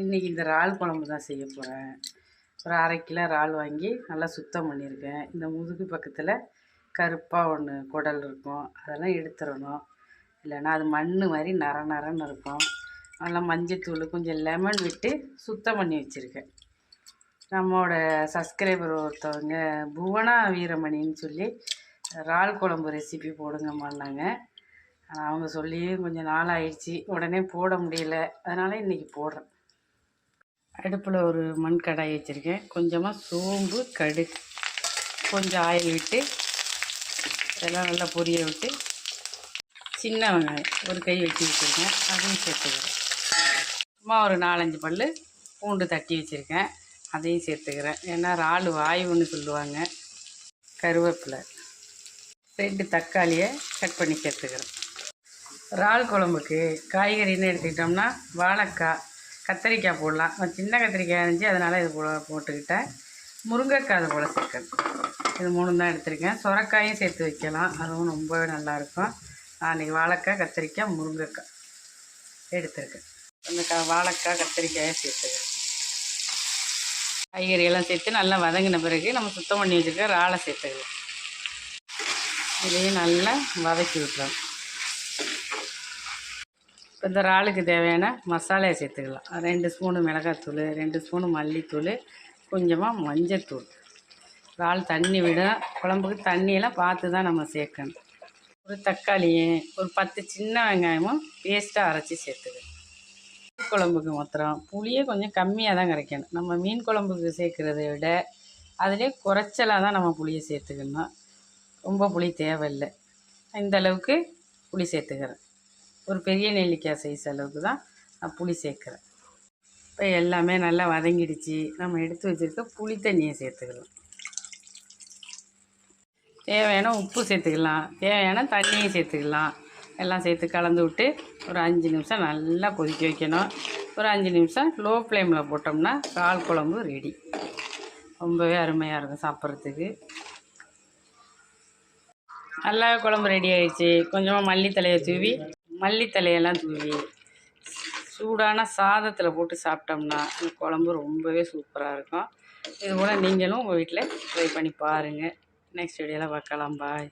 இன்றைக்கி இந்த இறால் குழம்பு தான் செய்ய போகிறேன் ஒரு அரை கிலோ இறால் வாங்கி நல்லா சுத்தம் பண்ணியிருக்கேன். இந்த முதுகு பக்கத்தில் கருப்பாக ஒன்று குடல் இருக்கும். அதெல்லாம் எடுத்துடணும். இல்லைன்னா அது மண் மாதிரி நர நரன்னு இருக்கும். நல்லா மஞ்சத்தூள் கொஞ்சம் லெமன் விட்டு சுத்தம் பண்ணி வச்சுருக்கேன். நம்மளோட சப்ஸ்கிரைபர் ஒருத்தவங்க புவனா வீரமணின்னு சொல்லி இறால் குழம்பு ரெசிபி போடுங்கம்மான்னாங்க. அவங்க சொல்லி கொஞ்சம் நாள் ஆயிடுச்சு உடனே போட முடியல. அதனால் இன்றைக்கி போடுறேன். அடுப்பில் ஒரு மண் கடாய் வச்சுருக்கேன். கொஞ்சமாக சோம்பு கடுகு கொஞ்சம் ஆயில் விட்டு இதெல்லாம் நல்லா பொரிய விட்டு சின்ன வெங்காயம் ஒரு கை வெட்டி வச்சுருக்கேன். அதையும் சேர்த்துக்கிறேன். சும்மா ஒரு நாலஞ்சு பல் பூண்டு தட்டி வச்சுருக்கேன். அதையும் சேர்த்துக்கிறேன். ஏன்னா இறால் வாயுன்னு சொல்லுவாங்க. கருவேப்பிலை. ரெண்டு தக்காளியை கட் பண்ணி சேர்த்துக்கிறேன். இறால் குழம்புக்கு காய்கறின்னு எடுத்துக்கிட்டோம்னா வாழைக்காய் கத்திரிக்காய் போடலாம். சின்ன கத்திரிக்காய் இருந்துச்சு அதனால் இது போல போட்டுக்கிட்டேன். முருங்கைக்காய் அது போல் சேர்க்கணும். இது மூணு தான் எடுத்திருக்கேன். சுரக்காயும் சேர்த்து வைக்கலாம். அதுவும் ரொம்பவே நல்லாயிருக்கும் நான் வாழைக்காய் கத்திரிக்காய் முருங்கைக்காய் எடுத்திருக்கேன். அந்த க வாழைக்காய் கத்திரிக்காயை சேர்த்துக்கிறேன். காய்கறியெல்லாம் சேர்த்து நல்லா வதங்கின பிறகு நம்ம சுத்தம் பண்ணி வச்சுருக்க இறாலை சேர்த்துக்கலாம். இதையும் நல்லா வதக்கி விட்டுறோம் இந்த இறாலுக்கு தேவையான மசாலையை சேர்த்துக்கலாம். ரெண்டு ஸ்பூனு மிளகாத்தூள் ரெண்டு ஸ்பூனு மல்லித்தூள் கொஞ்சமாக மஞ்சத்தூள். இறால் தண்ணி விடும். குழம்புக்கு தண்ணியெல்லாம் பார்த்து தான் நம்ம சேர்க்கணும். ஒரு தக்காளியும் ஒரு பத்து சின்ன வெங்காயமும் பேஸ்ட்டாக அரைச்சி சேர்த்துக்கணும். குழம்புக்கு மாத்திரம் புளியே கொஞ்சம் கம்மியாக தான் கரைக்கணும். நம்ம மீன் குழம்புக்கு சேர்க்குறத விட அதிலே குறைச்சலாக தான் நம்ம புளியை சேர்த்துக்கணும். ரொம்ப புளி தேவையில்லை. இந்த அளவுக்கு புளி சேர்த்துக்கிறேன். ஒரு பெரிய நெல்லிக்காய் சைஸ் அளவுக்கு தான் நான் புளி சேர்க்குறேன். இப்போ எல்லாமே நல்லா வதங்கிடுச்சு. நம்ம எடுத்து வச்சுருக்க புளி தண்ணியை சேர்த்துக்கலாம். தேவையான உப்பு சேர்த்துக்கலாம். தேவையான தண்ணியும் சேர்த்துக்கலாம். எல்லாம் சேர்த்து கலந்து விட்டு ஒரு அஞ்சு நிமிஷம் நல்லா கொதிக்க வைக்கணும். ஒரு அஞ்சு நிமிஷம் லோ ஃப்ளேமில் போட்டோம்னா கால் குழம்பு ரெடி ரொம்பவே அருமையாக இருக்கும் சாப்பிட்றதுக்கு. நல்லா குழம்பு ரெடி ஆகிடுச்சி கொஞ்சமாக மல்லித்தலையை தூவி மல்லித்தலையெல்லாம் தூவி சூடான சாதத்தில் போட்டு சாப்பிட்டோம்னா அந்த குழம்பு ரொம்பவே சூப்பராக இருக்கும். இது கூட நீங்களும் உங்கள் வீட்டில் ட்ரை பண்ணி பாருங்கள் நெக்ஸ்ட் வீடியோவில் பார்க்கலாம். பாய்